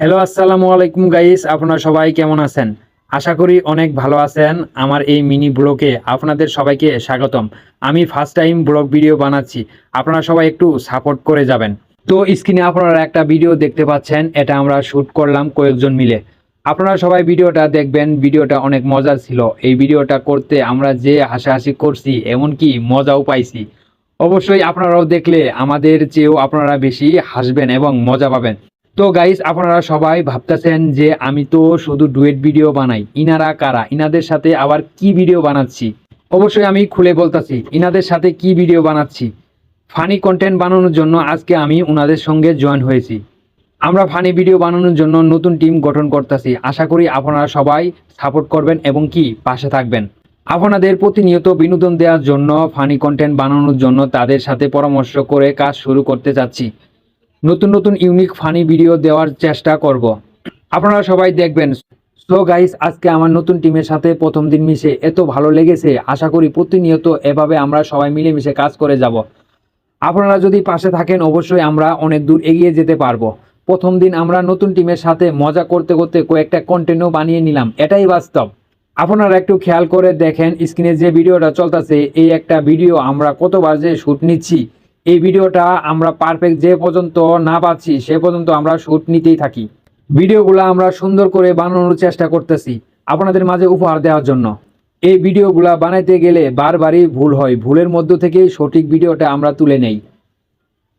Hello আসসালামু আলাইকুম guys আপনারা সবাই কেমন আছেন? আশা করি অনেক ভালো আছেন। আমার এই মিনি ব্লগে আপনাদের সবাইকে স্বাগতম। আমি ফার্স্ট টাইম ব্লগ ভিডিও বানাচ্ছি। আপনারা সবাই একটু সাপোর্ট করে যাবেন। তো স্ক্রিনে আপনারা একটা ভিডিও দেখতে পাচ্ছেন। এটা আমরা শ্যুট করলাম কয়েকজন মিলে। আপনারা সবাই ভিডিওটা দেখবেন। ভিডিওটা অনেক মজার ছিল। এই ভিডিওটা করতে আমরা যে হাসাহাসি করছি, এমনকি মজাও পাইছি। অবশ্যই আপনারাও দেখলে আমাদের চেয়েও আপনারা বেশি হাসবেন এবং মজা পাবেন। তো গাইস আপনারা সবাই ভাবতেছেন যে আমি তো শুধু ডুয়েট ভিডিও বানাই। ইনারা কারা? ইনাদের সাথে আবার কি ভিডিও বানাচ্ছি? অবশ্যই আমি খুলে বলতাছি, ইনাদের সাথে কি ভিডিও বানাচ্ছি? ফানি কন্টেন্ট বানানোর জন্য আজকে আমি ওনাদের সঙ্গে জয়েন হয়েছি। আমরা ফানি ভিডিও বানানোর জন্য নতুন টিম গঠন করতেছি। আশা করি আপনারা সবাই সাপোর্ট করবেন এবং কি, পাশে থাকবেন। আপনাদের প্রতিনিয়ত বিনোদন দেওয়ার জন্য, ফানি কন্টেন্ট বানানোর জন্য তাদের সাথে পরামর্শ করে কাজ শুরু করতে চাচ্ছি। নতুন নতুন ইউনিক ফানি ভিডিও দেওয়ার চেষ্টা করব। আপনারা সবাই দেখবেন। সো গাইস আজকে আমার নতুন টিমের সাথে প্রথম দিন মিশে এত ভালো লেগেছে। আশা করি প্রতিনিয়ত এভাবে আমরা সবাই মিলেমিশে কাজ করে যাব। আপনারা যদি পাশে থাকেন, অবশ্যই আমরা অনেক দূর এগিয়ে যেতে পারব। প্রথম দিন আমরা নতুন টিমের সাথে মজা করতে করতে কয়েকটা কন্টেন্টও বানিয়ে নিলাম। এটাই বাস্তব। আপনারা একটু খেয়াল করে দেখেন স্ক্রিনে যে ভিডিওটা চলতেছে, এই একটা ভিডিও আমরা কতবার যে শ্যুট নিচ্ছি। এই ভিডিওটা আমরা পারফেক্ট যে পর্যন্ত না পাচ্ছি সে পর্যন্ত আমরা শ্যুট নিতেই থাকি। ভিডিওগুলো আমরা সুন্দর করে বানানোর চেষ্টা করতেছি আপনাদের মাঝে উপহার দেওয়ার জন্য। এই ভিডিওগুলো বানাইতে গেলে বারবারই ভুল হয়, ভুলের মধ্য থেকেই সঠিক ভিডিওটা আমরা তুলে নেই।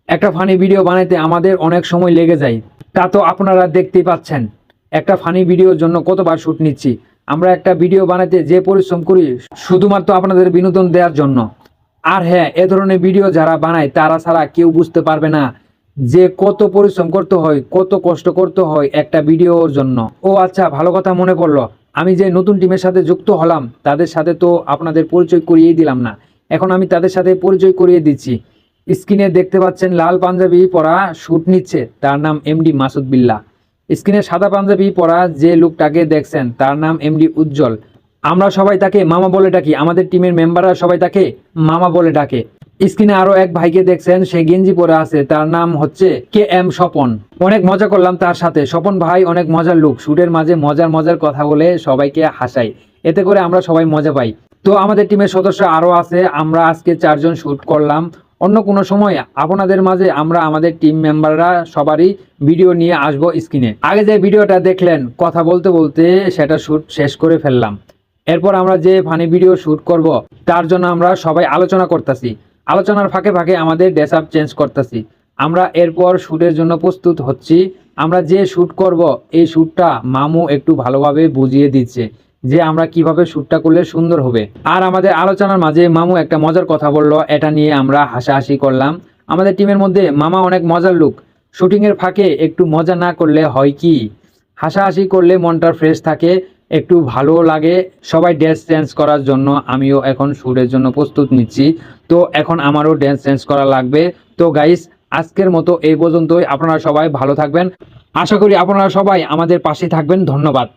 একটা ফানি ভিডিও বানাইতে আমাদের অনেক সময় লেগে যায়, তা তো আপনারা দেখতেই পাচ্ছেন। একটা ফানি ভিডিওর জন্য কতবার শ্যুট নিচ্ছি? আমরা একটা ভিডিও বানাইতে যে পরিশ্রম করি, শুধুমাত্র আপনাদের বিনোদন দেওয়ার জন্য। আর হ্যাঁ এ ধরনের ভিডিও যারা বানায়, তারা ছাড়া কেউ বুঝতে পারবে না যে কত পরিশ্রম করতে হয়, কত কষ্ট করতে হয় একটা ভিডিওর জন্য। ও আচ্ছা ভালো কথা মনে পড়ল। আমি যে নতুন টিমের সাথে যুক্ত হলাম, তাদের সাথে তো আপনাদের পরিচয় করিয়েই দিলাম না। এখন আমি তাদের সাথে পরিচয় করিয়ে দিচ্ছি। স্ক্রিনে দেখতে পাচ্ছেন লাল পাঞ্জাবি পরা শুট নিচ্ছে, তার নাম এমডি মাসুদ বিল্লা। স্ক্রিনে সাদা পাঞ্জাবি পরা যে লোকটাকে দেখছেন, তার নাম এমডি উজ্জ্বল। আমরা সবাই তাকে মামা বলে ডাকি। আমাদের টিমের মেম্বাররা সবাই তাকে মামা বলে ডাকে। স্ক্রিনে আরও এক ভাইকে দেখছেন, সে গেঞ্জি পরে আছে, তার নাম হচ্ছে কে এম স্বপন। অনেক মজা করলাম তার সাথে। স্বপন ভাই অনেক মজার লোক। শুটের মাঝে মজার মজার কথা বলে সবাইকে হাসাই। এতে করে আমরা সবাই মজা পাই। তো আমাদের টিমের সদস্য আরও আছে। আমরা আজকে চারজন শুট করলাম। অন্য কোনো সময় আপনাদের মাঝে আমরা আমাদের টিম মেম্বাররা সবারই ভিডিও নিয়ে আসব স্ক্রিনে। আগে যে ভিডিওটা দেখলেন, কথা বলতে বলতে সেটা শুট শেষ করে ফেললাম। এরপর আমরা যে ফানি ভিডিও শুট করব, তার জন্য আমরা সবাই আলোচনা করতেছি। আলোচনার ফাঁকে ফাঁকে আমাদের ড্রেস আপ চেঞ্জ করতেছি। আমরা এরপর শ্যুটের জন্য প্রস্তুত হচ্ছি। আমরা যে শ্যুট করব, এই শ্যুটটা মামু একটু ভালোভাবে বুঝিয়ে দিচ্ছে যে আমরা কীভাবে শ্যুটটা করলে সুন্দর হবে। আর আমাদের আলোচনার মাঝে মামু একটা মজার কথা বলল, এটা নিয়ে আমরা হাসাহাসি করলাম। আমাদের টিমের মধ্যে মামা অনেক মজার লোক। শুটিংয়ের ফাঁকে একটু মজা না করলে হয় কি? হাসাহাসি করলে মনটা ফ্রেশ থাকে। একটু ভালো লাগে। সবাই ড্যান্স চেঞ্জ করার জন্য আমিও এখন সুরের জন্য প্রস্তুত নিচ্ছি। তো এখন আমারও ড্যান্স চেঞ্জ করা লাগবে। তো গাইস আজকের মতো এই পর্যন্তই। আপনারা সবাই ভালো থাকবেন। আশা করি আপনারা সবাই আমাদের পাশে থাকবেন। ধন্যবাদ।